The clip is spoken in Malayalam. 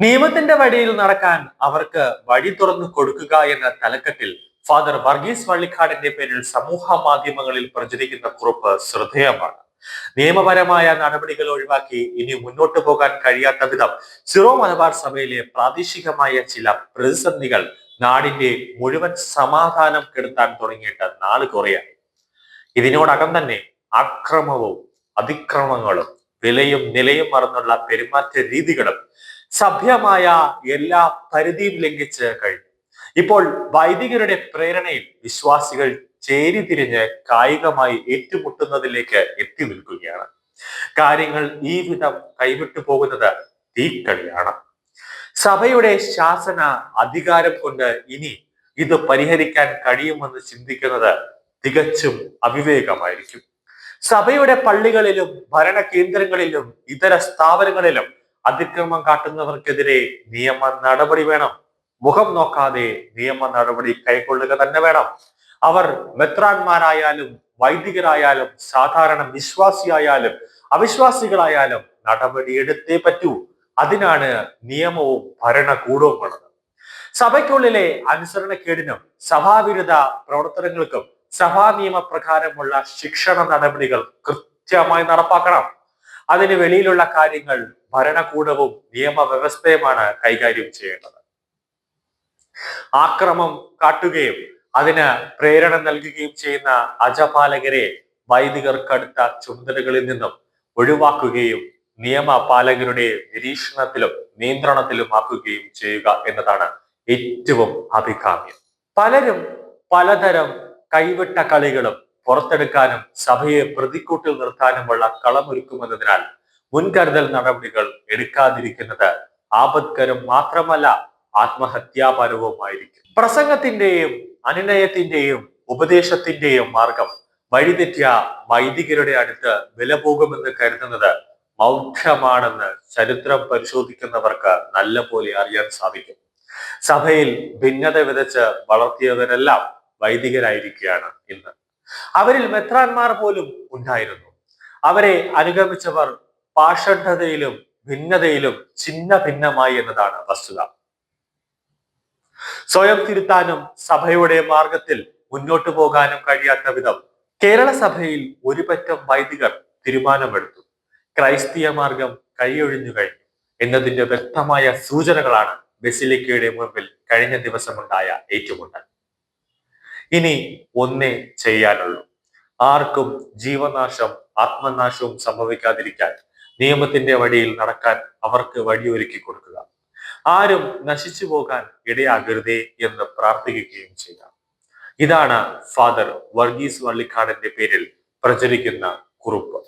നിയമത്തിന്റെ വഴിയിൽ നടക്കാൻ അവർക്ക് വഴി തുറന്നു കൊടുക്കുക എന്ന തലക്കെട്ടിൽ ഫാദർ വർഗീസ് വള്ളിക്കാടിന്റെ പേരിൽ സമൂഹ മാധ്യമങ്ങളിൽ പ്രചരിക്കുന്ന കുറിപ്പ് ശ്രദ്ധേയമാണ്. നിയമപരമായ നടപടികൾ ഒഴിവാക്കി ഇനി മുന്നോട്ടു പോകാൻ കഴിയാത്ത വിധം സിറോ മലബാർ സഭയിലെ പ്രാദേശികമായ ചില പ്രതിസന്ധികൾ നാടിന്റെ മുഴുവൻ സമാധാനം കെടുത്താൻ തുടങ്ങിയിട്ട് നാല് കുറയായി ഇതിനോടകം തന്നെ അക്രമവും അതിക്രമങ്ങളും വിലയും നിലയും മറന്നുള്ള പെരുമാറ്റ രീതികളും സഭ്യമായ എല്ലാ പരിധിയും ലംഘിച്ച് കഴിഞ്ഞു. ഇപ്പോൾ വൈദികരുടെ പ്രേരണയിൽ വിശ്വാസികൾ ചേരിതിരിഞ്ഞ് കായികമായി ഏറ്റുമുട്ടുന്നതിലേക്ക് എത്തി നിൽക്കുകയാണ്. കാര്യങ്ങൾ ഈ വിധം കൈവിട്ടു പോകുന്നത് തീക്കളിയാണ്. സഭയുടെ ശാസന അധികാരം കൊണ്ട് ഇനി ഇത് പരിഹരിക്കാൻ കഴിയുമെന്ന് ചിന്തിക്കുന്നത് തികച്ചും അവിവേകമായിരിക്കും. സഭയുടെ പള്ളികളിലും ഭരണ കേന്ദ്രങ്ങളിലും ഇതര സ്ഥാപനങ്ങളിലും അതിക്രമം കാട്ടുന്നവർക്കെതിരെ നിയമ നടപടി വേണം. മുഖം നോക്കാതെ നിയമ നടപടി കൈക്കൊള്ളുക തന്നെ വേണം. അവർ മെത്രാന്മാരായാലും വൈദികരായാലും സാധാരണ വിശ്വാസിയായാലും അവിശ്വാസികളായാലും നടപടി എടുത്തേ പറ്റൂ. അതിനാണ് നിയമവും ഭരണകൂടവും ഉള്ളത്. സഭയ്ക്കുള്ളിലെ അനുസരണക്കേടിനും സഭാവിരുദ്ധ പ്രവർത്തനങ്ങൾക്കും സഭാ നിയമപ്രകാരമുള്ള ശിക്ഷണ നടപടികൾ കൃത്യമായി നടപ്പാക്കണം. അതിന് വെളിയിലുള്ള കാര്യങ്ങൾ ഭരണകൂടവും നിയമവ്യവസ്ഥയുമാണ് കൈകാര്യം ചെയ്യേണ്ടത്. ആക്രമം കാട്ടുകയും അതിന് പ്രേരണ നൽകുകയും ചെയ്യുന്ന അജപാലകരെ വൈദികർക്കടുത്ത ചുമതലകളിൽ നിന്നും ഒഴിവാക്കുകയും നിയമപാലകരുടെ നിരീക്ഷണത്തിലും നിയന്ത്രണത്തിലും ആക്കുകയും ചെയ്യുക എന്നതാണ് ഏറ്റവും അഭികാമ്യം. പലരും പലതരം കൈവിട്ട കളികളും പുറത്തെടുക്കാനും സഭയെ പ്രതിക്കൂട്ടിൽ നിർത്താനുമുള്ള കളമൊരുക്കുമെന്നതിനാൽ മുൻകരുതൽ നടപടികൾ എടുക്കാതിരിക്കുന്നത് ആപത്കരം മാത്രമല്ല ആത്മഹത്യാപരവുമായിരിക്കും. പ്രസംഗത്തിന്റെയും അനുനയത്തിന്റെയും ഉപദേശത്തിന്റെയും മാർഗം വഴിതെറ്റിയ വൈദികരുടെ അടുത്ത് വില പോകുമെന്ന് കരുതുന്നത് മൗഢ്യമാണെന്ന് ചരിത്രം പരിശോധിക്കുന്നവർക്ക് നല്ല പോലെ അറിയാൻ സാധിക്കും. സഭയിൽ ഭിന്നത വിതച്ച് വളർത്തിയവരെല്ലാം വൈദികരായിരിക്കുകയാണ് ഇന്ന്. അവരിൽ മെത്രാന്മാർ പോലും ഉണ്ടായിരുന്നു. അവരെ അനുഗമിച്ചവർ പാഷണ്ഡതയിലും ഭിന്നതയിലും ചിന്ന ഭിന്നമായി എന്നതാണ് വസ്തുത. സ്വയം തിരുത്താനും സഭയുടെ മാർഗത്തിൽ മുന്നോട്ടു പോകാനും കഴിയാത്ത വിധം കേരള സഭയിൽ ഒരുപറ്റം വൈദികർ തീരുമാനമെടുത്തു. ക്രൈസ്തീയ മാർഗം കൈയൊഴിഞ്ഞു കഴിഞ്ഞു. എന്നതിന്റെ വ്യക്തമായ സൂചനകളാണ് ബസിലിക്കയുടെ മുമ്പിൽ കഴിഞ്ഞ ദിവസമുണ്ടായ ഏറ്റുമുട്ടൽ. ഇനി ഒന്നേ ചെയ്യാനുള്ളൂ. ആർക്കും ജീവനാശം ആത്മനാശവും സംഭവിക്കാതിരിക്കാൻ നിയമത്തിന്റെ വഴിയിൽ നടക്കാൻ അവർക്ക് വഴിയൊരുക്കി കൊടുക്കുക. ആരും നശിച്ചു പോകാൻ ഇടയാകരുതേ എന്ന് പ്രാർത്ഥിക്കുകയും ചെയ്യാം. ഇതാണ് ഫാദർ വർഗീസ് വള്ളിക്കാടന്റെ പേരിൽ പ്രചരിക്കുന്ന കുറിപ്പ്.